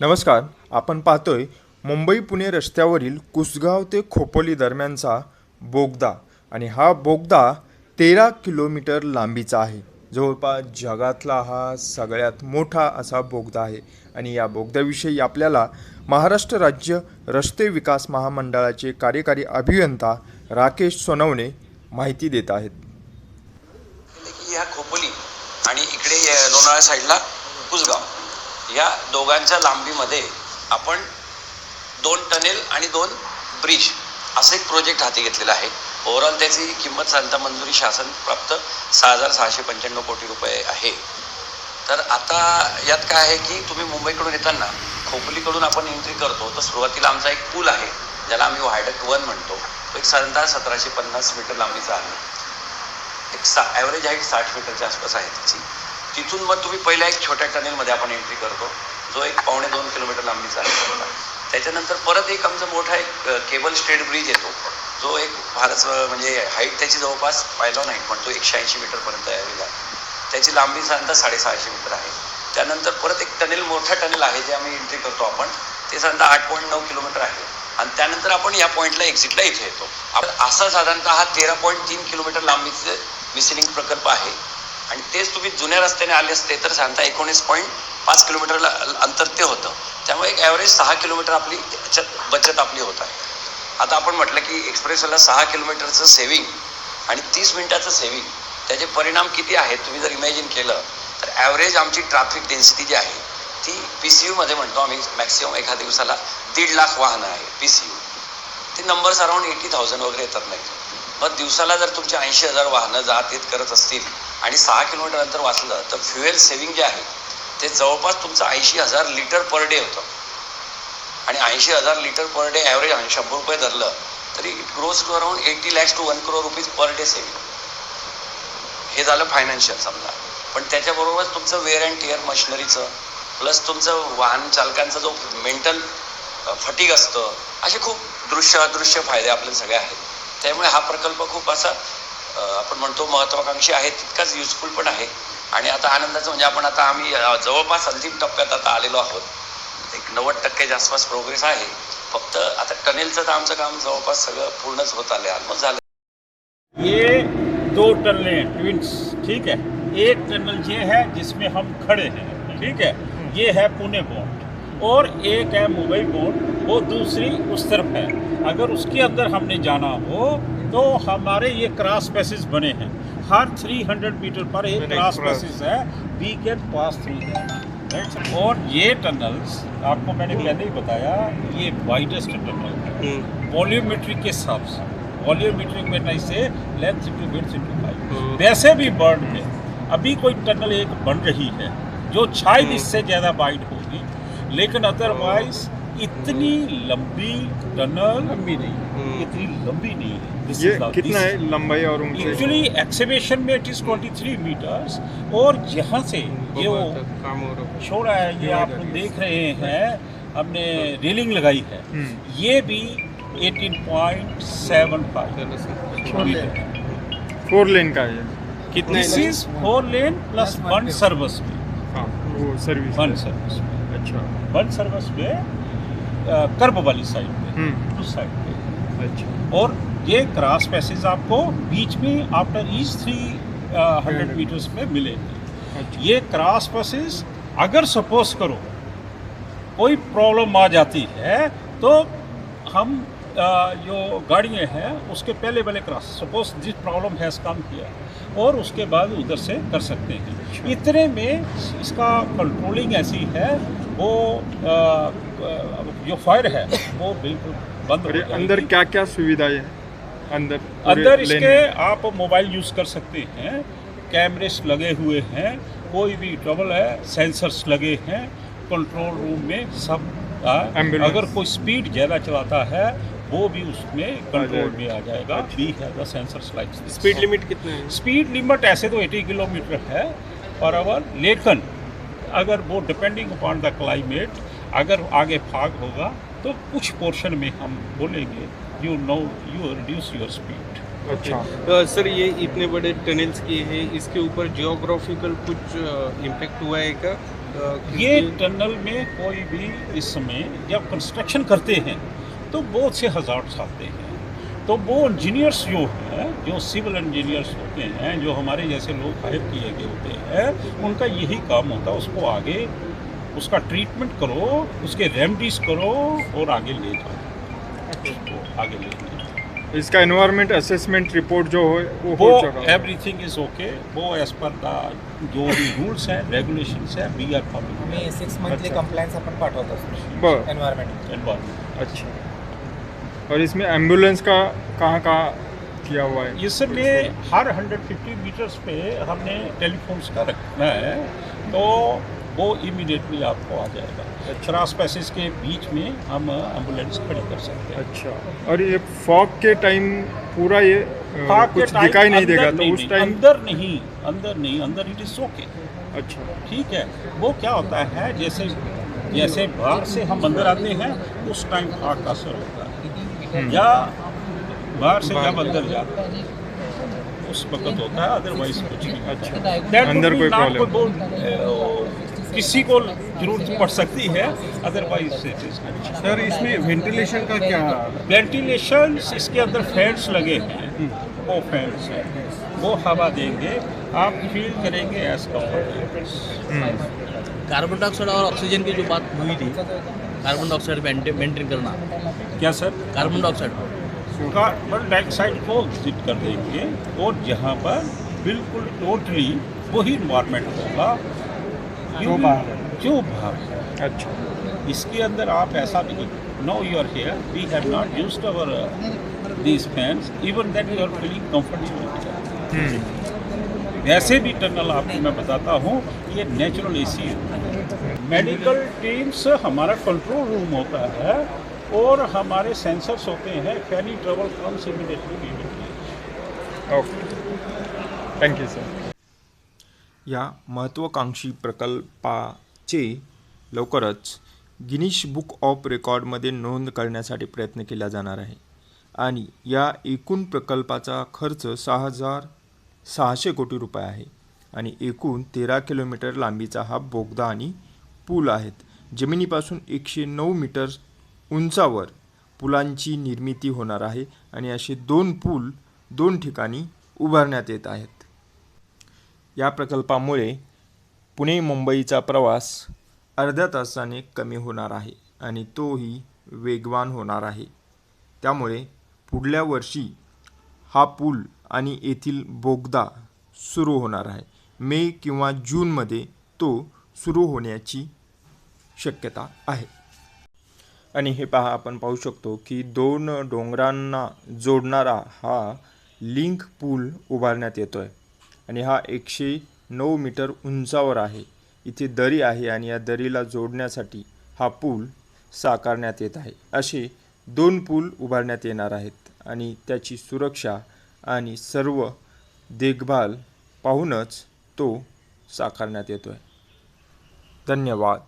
नमस्कार आपण पाहतोय मुंबई पुणे रस्त्यावरील कुसगाव ते खोपोली दरम्यानचा बोगदा आणि हा बोगदा तेरा किलोमीटर लांबीचा आहे. जवळपास जगातला हा सगळ्यात मोठा असा बोगदा आहे आणि या बोगद्याविषयी आपल्याला महाराष्ट्र राज्य रस्ते विकास महामंडळाचे कार्यकारी अभियंता राकेश सोनवणे माहिती देत आहेत. की ह्या खोपोली आणि इकडे अ, लोणावळा साईडला कुसगाव. या दोघांच्या लांबीमध्ये आपण दोन टनेल आणि दोन ब्रिज असं एक प्रोजेक्ट हाती घेतलेला आहे. ओव्हरऑल त्याची किंमत साधारणतः मंजुरी शासन प्राप्त सहा हजार सहाशे पंच्याण्णव कोटी रुपये आहे. तर आता यात काय आहे की तुम्ही मुंबईकडून येताना खोपोलीकडून आपण एंट्री करतो तर सुरुवातीला आमचा एक पूल आहे ज्याला आम्ही व्हायडक्ट वन म्हणतो. तो एक साधारणतः सतराशे पन्नास मीटर लांबीचा आहे. एक सा ॲव्हरेज हाईट साठ मीटरच्या आसपास आहे त्याची. तिथून मग तुम्ही पहिल्या एक छोट्या टनेलमध्ये आपण एंट्री करतो जो एक पावणे दोन किलोमीटर लांबीचा आहे. त्याच्यानंतर परत एक आमचा मोठा एक केबल स्टेट ब्रिज येतो. जो एक फारच म्हणजे हाईट त्याची जवळपास पाहिला नाही पण तो एकशे ऐंशी मीटरपर्यंत ॲव्हरेज आहे त्याची लांबी साधारणतः साडेसहाशे मीटर आहे. त्यानंतर परत एक टनेल मोठा टनेल आहे जे आम्ही एंट्री करतो आपण. ते साधारणतः आठ पॉईंट नऊ किलोमीटर आहे. आणि त्यानंतर आपण या पॉईंटला एक्झिटला इथे येतो. आपण असा साधारणतः हा तेरा पॉईंट तीन किलोमीटर लांबीचं मिसिलिंग प्रकल्प आहे. आणि तेच तुम्ही जुन्या रस्त्याने आले असते तर सांगता एकोणीस पॉईंट पाच किलोमीटरला अंतर ते होतं. त्यामुळे एक ॲव्हरेज सहा किलोमीटर आपली बचत आपली होत आहे. आता आपण म्हटलं की एक्सप्रेसला सहा किलोमीटरचं सेविंग आणि तीस मिनिटाचं सेविंग त्याचे परिणाम किती आहेत? तुम्ही जर इमॅजिन केलं तर ॲव्हरेज आमची ट्रॅफिक डेन्सिटी जी आहे ती पी सी यूमध्ये म्हणतो आम्ही मॅक्सिमम एका दिवसाला दीड लाख वाहनं आहे पी सी यू ती नंबर्स अराउंड एटी थाउजंड वगैरे येतात नाही. मग दिवसाला जर तुमचे ऐंशी हजार वाहनं जात येत करत असतील आणि सहा किलोमीटर अंतर वाचलं तर फ्युएल सेव्हिंग जे आहे ते जवळपास तुमचं ऐंशी हजार लिटर पर डे होतं. आणि ऐंशी हजार लिटर पर डे ॲव्हरेज शंभर रुपये धरलं तरी it grows to around eighty lakhs to one crore rupees per day saving हे झालं फायनान्शियल समजा. पण त्याच्याबरोबरच तुमचं वेअर अँड टिअर मशिनरीचं प्लस तुमचं वाहन चालकांचा जो मेंटल फटीक असतं असे खूप दृश्य अदृश्य फायदे आपले सगळे आहेत. त्यामुळे हा प्रकल्प खूप असा आपण म्हणतो महत्त्वाकांक्षी आहे तितकाच युजफुल पण आहे. आणि आता आनंदाचं म्हणजे आपण आता आम्ही जवळपास अंतिम टप्प्यात आता आलेलो आहोत. एक नव्वद टक्क्याच्या आसपास प्रोग्रेस आहे. फक्त आता टनेलचं तर आमचं काम जवळपास सगळं पूर्णच होत आलं ऑलमोस्ट झालं. ये दो टनलें ट्विंस ठीक है? एक टनल ये है जिसमें हम खड़े हैं ठीक है? ये है पुणे बोर्ड और एक है मुंबई बोर्ड वो दूसरी उस तरफ है। अगर उसके अंदर हमने जाना हो तो हमारे ये क्रॉस पैसेज बने हैं। हर 300 मीटर पर एक क्रॉस पैसेज है। We can pass through that और ये टनल्स आपको मैंने पहले ही बताया ये वाइडेस्ट टनल है। वॉल्यूमेट्रिक के हिसाब से। वॉल्यूमेट्रिक में नहीं से length into width into height वैसे भी बर्ड में अभी कोई टनल एक बन रही है जो शायद इससे ज़्यादा वाइड होगी। लेकिन अदरवाइज़ इतनी लंबी टनल लंबी नहीं इतनी लंबी नहीं है। ये कितना है लंबाई और ऊंचाई एक्चुअली एक्सीबिशन में इट इज़ 23 मीटर्स और यहाँ से ये वो छोड़ा है ये आप देख रहे हैं हमने रेलिंग लगाई है। हम्म। ये भी 18.75 मीटर फोर लेन का है ये। कितना this is four lane plus one service में। हाँ वो सर्विस वन सर्विस में। अच्छा। वन सर्विस में कर्ब वाली साइड हम्म उस साइड पे अच्छा और ये क्रॉस पैसेज आपको बीच में after each three hundred metres में मिलेंगे अच्छा। ये क्रॉस पैसेज अगर सपोज़ करो कोई प्रॉब्लम आ जाती है तो हम अ, जो गाड़ियाँ हैं उसके पहले पहले क्रॉस सपोज़ जिस प्रॉब्लम हैज़ कम किया और उसके बाद उधर से कर सकते हैं। इतने में इसका कंट्रोलिंग ऐसी है वो जो फायर है वो बिल्कुल बंद हो अंदर क्या क्या सुविधाएँ हैं? अंदर अंदर इसके आप मोबाइल यूज़ कर सकते हैं। कैमरेस लगे हुए हैं कोई भी ट्रबल है सेंसर्स लगे हैं कंट्रोल रूम में सब आ, अगर कोई स्पीड ज़्यादा चलाता है वो भी उसमें कंट्रोल में आ जाएगा। वी है the sensors like speed limit कितना है? स्पीड लिमिट ऐसे तो 80 किलोमीटर है पर आवर लेकिन अगर वो डिपेंडिंग अपॉन द क्लाइमेट अगर आगे फाग होगा तो कुछ पोर्शन में हम बोलेंगे you know you reduce your speed अच्छा। अ, सर ये इतने बड़े टनल्स किए हैं इसके ऊपर जियोग्राफिकल कुछ इम्पैक्ट हुआ है क्या? अ, ये टनल में कोई भी इस समय जब कंस्ट्रक्शन करते हैं तो बहुत से हजार्ड्स आते हैं। तो वो इंजीनियर्स जो हैं जो सिविल इंजीनियर्स होते हैं जो हमारे जैसे लोग हायर किए गए होते हैं उनका यही काम होता है उसको आगे उसका ट्रीटमेंट करो उसके रेमडीज करो और आगे ले जाओ। उसको आगे ले जाओ। इसका एनवायरमेंट असेसमेंट रिपोर्ट जो है वो वो हो चुका है एवरीथिंग इज़ ओके वो एज पर द जो भी रूल्स हैं रेगुलेशंस हैं we are following six monthly. Compliance आपण पाठवत बरं। एनवायरमेंट अच्छा। और इसमें एंबुलेंस का कहाँ कहाँ किया हुआ है? इसमें हर 150 मीटर्स पे हमने टेलीफोन्स का रखना है तो वो इमीडिएटली आपको आ जाएगा। क्रॉस पैसेज के बीच में हम एंबुलेंस खड़ी कर सकते हैं। अच्छा। और ये फॉग के टाइम पूरा ये के कुछ टाइम दिखाई नहीं देगा तो उस टाइम अंदर नहीं अंदर नहीं अंदर इट इज़ ओके अच्छा। ठीक है। वो क्या होता है जैसे जैसे बाहर से हम अंदर आते हैं उस टाइम फाग का असर होता है। या बाहर से जब अंदर जाते हैं उस वक्त होता है अदरवाइज़ कुछ नहीं। अच्छा। अंदर कोई प्रॉब्लम कोई किसी को ज़रूरत पड़ सकती है अदरवाइज़ सर इसमें वेंटिलेशन का क्या वेंटिलेशन इसके अंदर फैंस लगे हैं। वो फैंस हैं। वो हवा देंगे। आप फील करेंगे एज कम्फर्टेबल कार्बन डाइऑक्साइड और ऑक्सीजन की जो बात हुई थी कार्बन डाइऑक्साइड मेंटेन करना। क्या sir carbon dioxide carbon dioxide को विज़िट कर देंगे और जहाँ पर बिल्कुल टोटली वही इन्वायरमेंट होगा। जो बाहर जो बाहर अच्छा। इसके अंदर आप ऐसा नहीं no you are here we have not use our these fans even that you are feeling comfortable hmm, वैसे भी टनल आपको मैं बताता हूँ ये नेचुरल एसी है। मेडिकल टीम्स हमारा कंट्रोल रूम होता है और हमारे सेंसर्स होते हैं फैनी travel comes immediately okay thank you sir या महत्त्वाकांक्षी प्रकल्पाचे लवकरच गिनीश बुक ऑफ रेकॉर्डमध्ये नोंद करण्यासाठी प्रयत्न केला जाणार आहे. आणि या एकूण प्रकल्पाचा खर्च सहा हजार सहाशे कोटी रुपये आहे आणि एकूण तेरा किलोमीटर लांबीचा हा बोगदा आणि पूल आहेत. जमिनीपासून एकशे नऊ मीटर उंचावर पुलांची निर्मिती होणार आहे आणि असे दोन पूल दोन ठिकाणी उभारण्यात येत आहेत. या प्रकल्पामुळे पुणे मुंबईचा प्रवास अर्ध्या तासाने कमी होणार आहे आणि तोही वेगवान होणार आहे. त्यामुळे पुढल्या वर्षी हा पूल आणि येथील बोगदा सुरू होणार आहे. मे किंवा जूनमध्ये तो सुरू होण्याची शक्यता आहे. आणि हे पहा आपण पाहू शकतो की दोन डोंगरांना जोडणारा हा लिंक पूल उभारण्यात येतो आहे आणि हा एकशे नऊ मीटर उंचावर आहे. इथे दरी आहे आणि या दरीला जोडण्यासाठी हा पूल साकारण्यात येत आहे. असे दोन पूल उभारण्यात येणार आहेत आणि त्याची सुरक्षा आणि सर्व देखभाल पाहूनच तो साकारण्यात येतो आहे धन्यवाद.